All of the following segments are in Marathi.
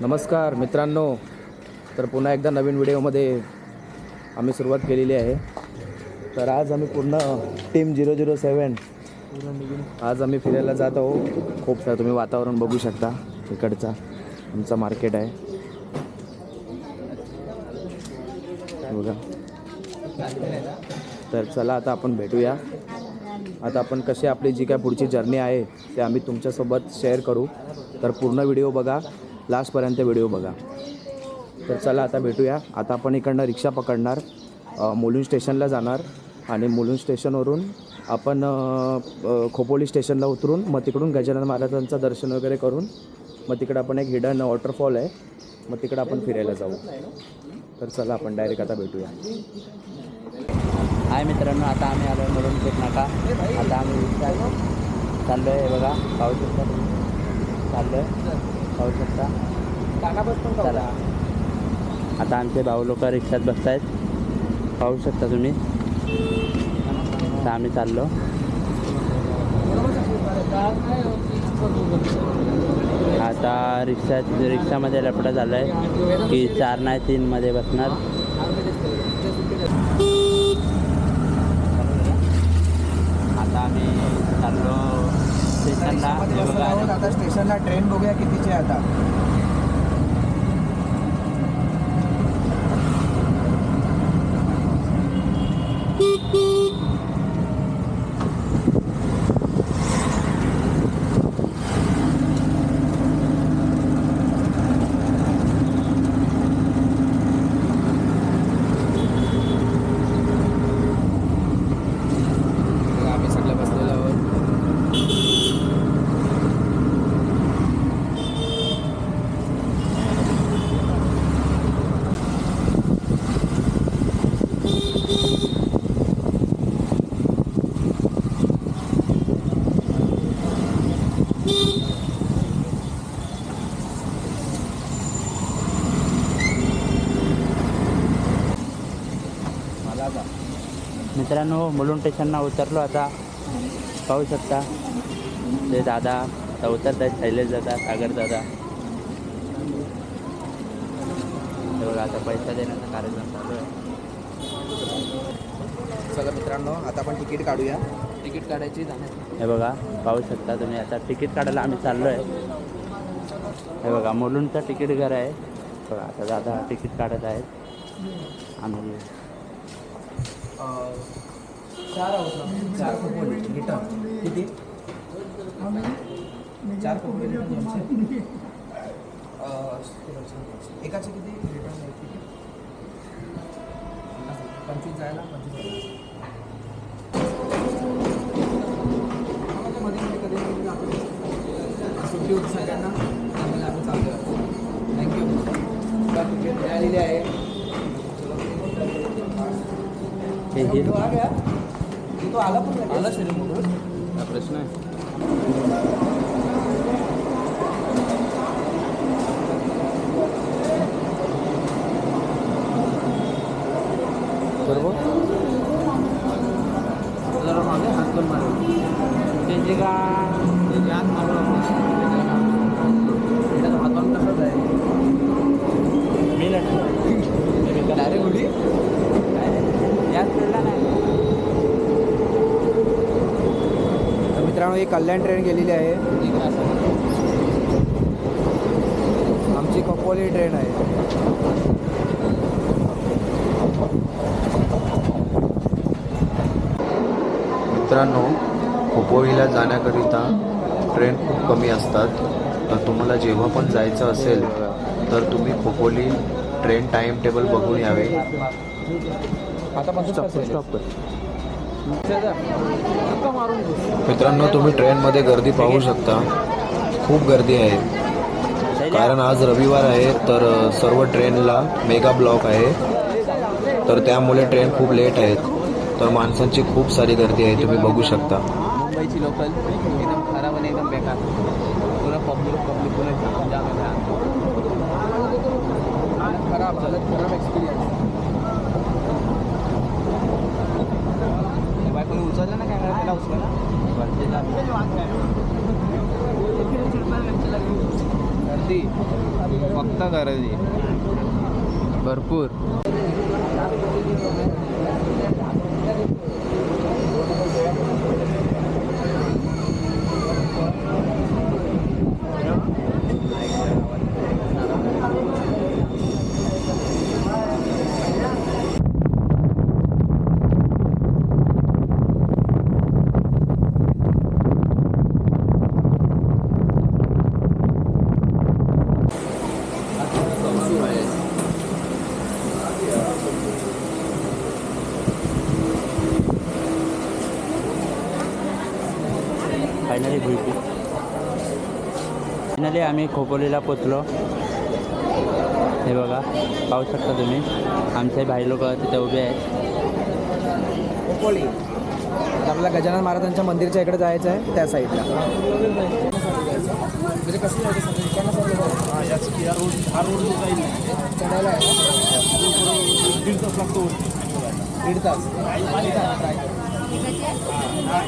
नमस्कार मित्रांनो तर पुन्हा एकदा नवीन व्हिडिओमध्ये आम्ही सुरुवात केलेली आहे. तर आज आम्ही पूर्ण टीम झिरो झिरो सेवन आज आम्ही फिरायला जात आहोत. खूप सारं तुम्ही वातावरण बघू शकता इकडचा. आमचा मार्केट आहे. बघा. तर चला आता आपण भेटूया. आता आपण कशी आपली जी काय पुढची जर्नी आहे ते आम्ही तुमच्यासोबत शेअर करू. तर पूर्ण व्हिडिओ बघा लास्टपर्यंत व्हिडिओ बघा. तर चला आता भेटूया. आता आपण इकडनं रिक्षा पकडणार मुलुंड स्टेशनला जाणार आणि मुलुंड स्टेशनवरून आपण खोपोली स्टेशनला उतरून मग तिकडून गजानन महाराजांचं दर्शन वगैरे करून मग तिकडं आपण एक हिडन वॉटरफॉल आहे मग तिकडं आपण फिरायला जाऊ. तर चला आपण डायरेक्ट आता भेटूया. हाय मित्रांनो आता आम्ही आलो म्हणून नका आता आम्ही चाललो आहे बघा पाहू शकता तुम्ही. चाललो आहे पाहू शकता. चला. आता आमचे भाऊ लोक रिक्षात बसत आहेत पाहू शकता तुम्ही. आता आम्ही चाललो. आता रिक्षा रिक्षामध्ये लपडा झाला आहे की चार नाही तीनमध्ये बसणार आता आम्ही चाललो स्टेशनला हे बघा आता स्टेशनला ट्रेन बघूया कितीची आहे आता आम्ही सगळे बसलेलो आहोत मला आता मित्रांनो मुलुंड स्टेशनला उतरलो आता. पाहू शकता. ते दादा आता उतरत आहेत शैलेश दादा सागर दादा. हे बघा आता पैसा देण्याचा कार्यक्रम चालू आहे. चला मित्रांनो आता आपण तिकीट काढूया. तिकीट काढायची हे बघा पाहू शकता तुम्ही आता तिकीट काढायला आम्ही चाललो आहे हे बघा मुलुंडचं तिकीट घर आहे. बघा आता दादा तिकीट काढत आहेत. आम्ही चार चार खोपोली रिटर्न किती? चार खोपोली रिटर्न यांचे एकाचे किती? रिटर्न पंचवीस जायला पंचवीस यायला. सुट्टी होती सगळ्यांना. त्यामुळे आम्ही चालतो थँक्यू मिळालेली आहे. हे हे. तो आला पण आला शरीर हा प्रश्न आहे. बरोबर? डायरेक्ट उडी? नाही. तर मित्रांनो ही कल्याण ट्रेन गेलेली आहे. आमची कपोली ट्रेन आहे. मित्रांनो खोपोलीला जाण्याकरिता ट्रेन खूप कमी असतात. तर तुम्हाला जेव्हा पण जायचं असेल तर तुम्ही खोपोली ट्रेन टाईम टेबल बघून यावे. स्टॉप मित्रांनो तुम्ही ट्रेनमध्ये गर्दी पाहू शकता. खूप गर्दी आहे. कारण आज रविवार आहे तर सर्व ट्रेनला मेगा ब्लॉक आहे. तर त्यामुळे ट्रेन खूप लेट आहेत तर माणसांची खूप सारी गर्दी आहे तुम्ही बघू शकता. मुंबईची लोकल एकदम खराब आणि एकदम बेकार. पब्लिक पब्लिक खराब एक्सपिरियन्स उचललं ना कॅमेरा त्याला उचलला. गर्दी. फक्त गर्दी. भरपूर फायनली भुईपी फायनली आम्ही खोपोलीला पोचलो. हे बघा पाहू शकता तुम्ही आमचे भाई लोक तिथे उभे आहेत. खोपोली. आपल्याला गजानन महाराजांच्या मंदिरच्या इकडे जायचं आहे त्या साईडला म्हणजे कसं. चढायला? दीड तास लागतो दीड तास.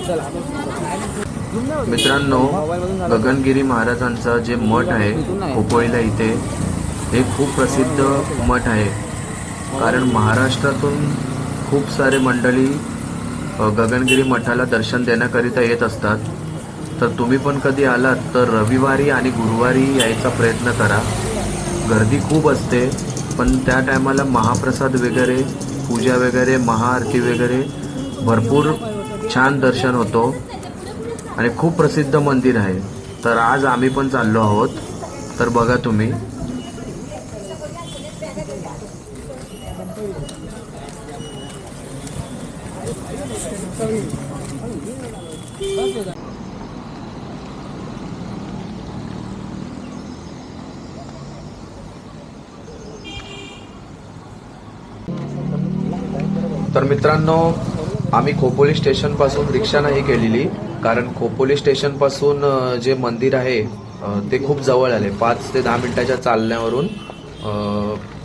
चला. मित्रांनो गगनगिरी महाराजांचा जे मठ आहे खोपोळीला इथे हे खूप प्रसिद्ध मठ आहे. कारण महाराष्ट्रातून खूप सारे मंडळी गगनगिरी मठाला दर्शन देण्याकरिता येत असतात. तर तुम्ही पण कधी आलात तर रविवारी आणि गुरुवारी यायचा प्रयत्न करा. गर्दी खूप असते पण त्या टायमाला महाप्रसाद वगैरे पूजा वगैरे महाआरती वगैरे भरपूर छान दर्शन होतो. आणि खूप प्रसिद्ध मंदिर आहे. तर आज आम्ही पण चाललो आहोत. तर बघा तुम्ही. तर मित्रांनो आम्ही खोपोली स्टेशनपासून रिक्षा नाही केलेली. कारण खोपोली स्टेशनपासून जे मंदिर आहे ते खूप जवळ आले. पाच ते दहा मिनिटाच्या चालण्यावरून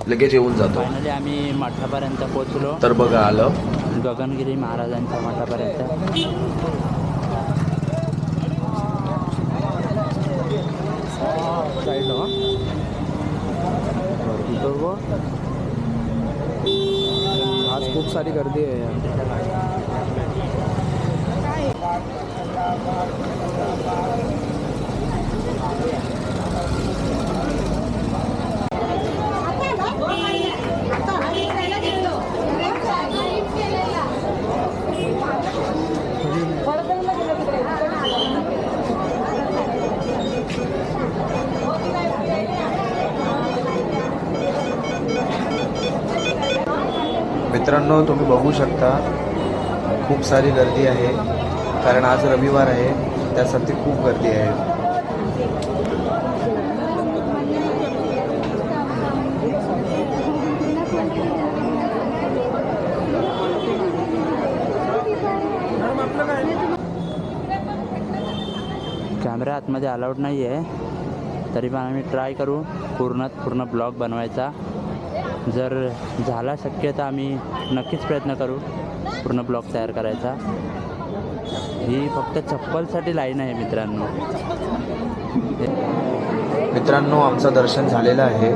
लगेच येऊन जातो. आम्ही मठापर्यंत पोचलो तर बघा आलं. गगनगिरी महाराजांच्या मठापर्यंत. आज खूप सारी गर्दी आहे. मित्रांनो तुम्ही बघू शकता खूप सारी गर्दी आहे. कारण आज रविवार आहे त्यासाठी खूप गर्दी आहे. कॅमेरा आतमध्ये अलाउड नाही आहे. तरी पण आम्ही ट्राय करू पूर्ण पूर्ण ब्लॉग बनवायचा. जर झाला शक्य तर आम्ही नक्कीच प्रयत्न करू पूर्ण ब्लॉग तयार करायचा. ही फक्त चप्पलसाठी लाईन आहे मित्रांनो. मित्रांनो आमचं दर्शन झालेलं आहे.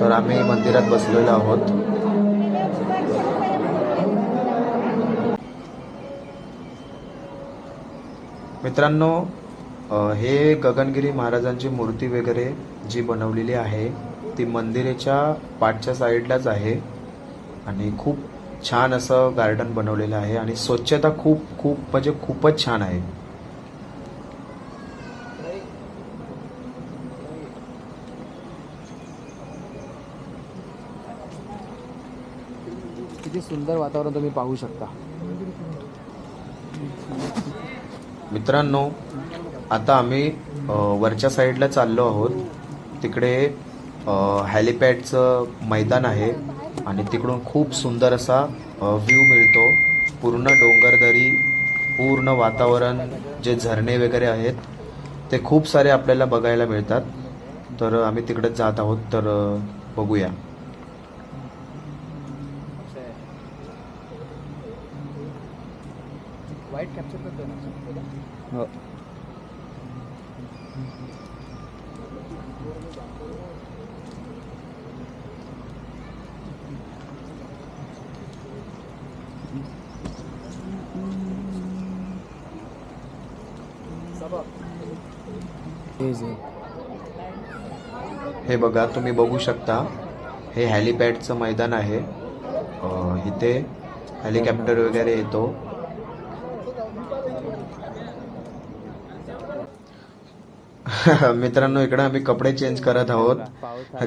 तर आम्ही मंदिरात बसलेलो आहोत. मित्रांनो हे गगनगिरी महाराजांची मूर्ती वगैरे जी बनवलेली आहे ती मंदिराच्या पाठच्या साईडलाच आहे. आणि खूप छान असं गार्डन बनवलेलं आहे आणि स्वच्छता खूप खूप म्हणजे खूपच छान आहे. किती सुंदर वातावरण तुम्ही पाहू शकता. मित्रांनो आता आम्ही वरच्या साईडला चाललो आहोत. तिकडे हॅलिपॅडचं मैदान आहे. आणि तिकडून खूप सुंदर असा व्ह्यू मिळतो. पूर्ण डोंगरदरी पूर्ण वातावरण जे झरणे वगैरे आहेत ते खूप सारे आपल्याला बघायला मिळतात. तर आम्ही तिकडेच जात आहोत. तर बघूया. वाईट कॅप्चर करतोय हे बघा तुम्ही बघू शकता हे हॅलिपॅडचं मैदान आहे. इथे हेलिकॉप्टर वगैरे येतो. मित्रांनो इकडे आम्ही कपडे चेंज करत आहोत.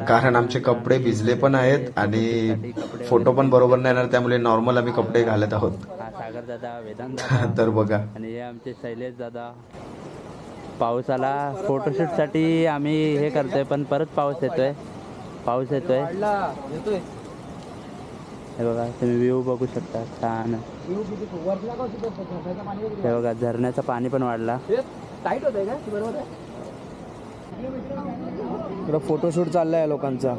कारण आमचे कपडे भिजले पण आहेत आणि फोटो पण बरोबर नाही येणार त्यामुळे नॉर्मल आम्ही कपडे घालत आहोत. सागर दादा वेदांत तर बघा. आणि हे आमचे शैलेश दादा. पाऊस आला फोटोशूटसाठी आम्ही हे करतोय पण परत पाऊस येतोय. पाऊस येतोय. आहे हे बघा तुम्ही व्ह्यू बघू शकता छान. हे बघा झरण्याचं पाणी पण वाढला. आहे फोटोशूट चाललाय लोकांचा.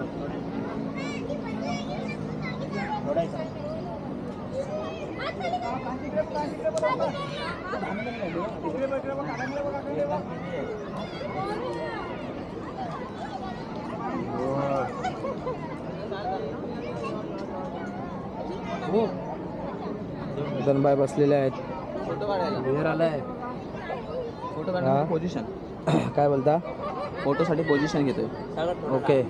धनबाई बसलेले आहेत. बाहेर आलाय. फोटो. काढायला पोझिशन काय बोलता? फोटोसाठी पोझिशन घेतोय. ओके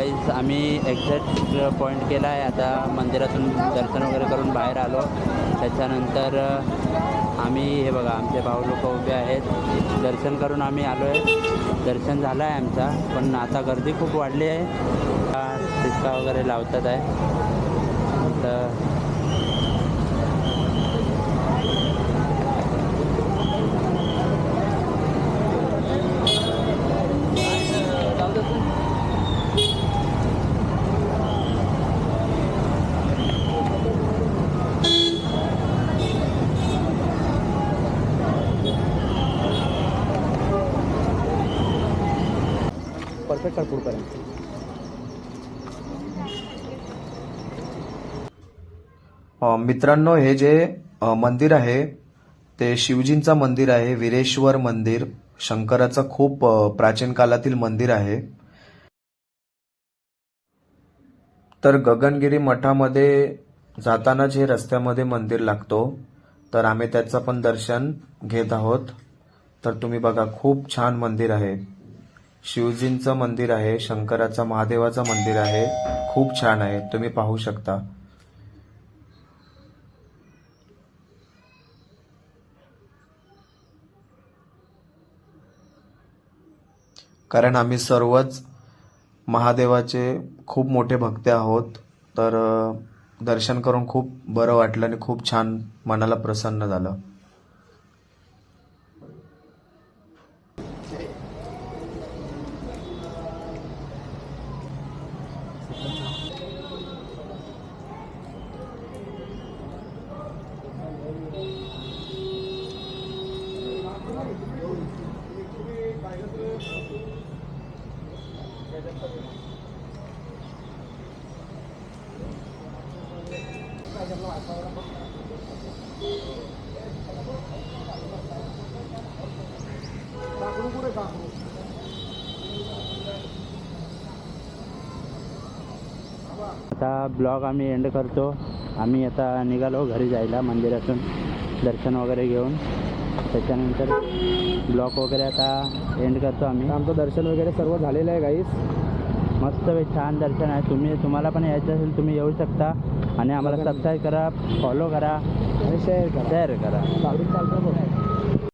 सो गाईज आम्ही एक्झॅक्ट पॉईंट केला आहे. आता मंदिरातून दर्शन वगैरे करून बाहेर आलो. त्याच्यानंतर आम्ही हे बघा आमचे भाऊ लोक उभे आहेत. दर्शन करून आम्ही आलो आहे दर्शन झालं आहे आमचा पण आता गर्दी खूप वाढली आहे. टिचका वगैरे लावतात आहे. तर परफेक्ट कर मित्रांनो हे जे मंदिर आहे ते शिवजींचं मंदिर आहे वीरेश्वर मंदिर शंकराचं खूप प्राचीन काळातील मंदिर आहे. तर गगनगिरी मठामध्ये जातानाच हे रस्त्यामध्ये मंदिर लागतो. तर आम्ही त्याचं पण दर्शन घेत आहोत. तर तुम्ही बघा खूप छान मंदिर आहे. शिवजींचं मंदिर आहे शंकराचं महादेवाचं मंदिर आहे. खूप छान आहे. तुम्ही पाहू शकता. कारण आम्ही सर्वच महादेवाचे खूप मोठे भक्त आहोत. तर दर्शन करून खूप बरं वाटलं आणि खूप छान मनाला प्रसन्न झालं. आता ब्लॉग आम्ही एंड करतो. आम्ही आता निघालो घरी जायला मंदिरातून. दर्शन वगैरे घेऊन. त्याच्यानंतर ब्लॉग वगैरे आता एंड करतो आम्ही. आमचं दर्शन वगैरे सर्व झालेलं आहे गाईस मस्त वे छान दर्शन आहे. तुम्ही तुम्हाला पण यायचं असेल तुम्ही येऊ शकता. आणि आम्हाला सबस्क्राईब करा फॉलो करा. आणि शेअर करा. शेअर करा. चालतं.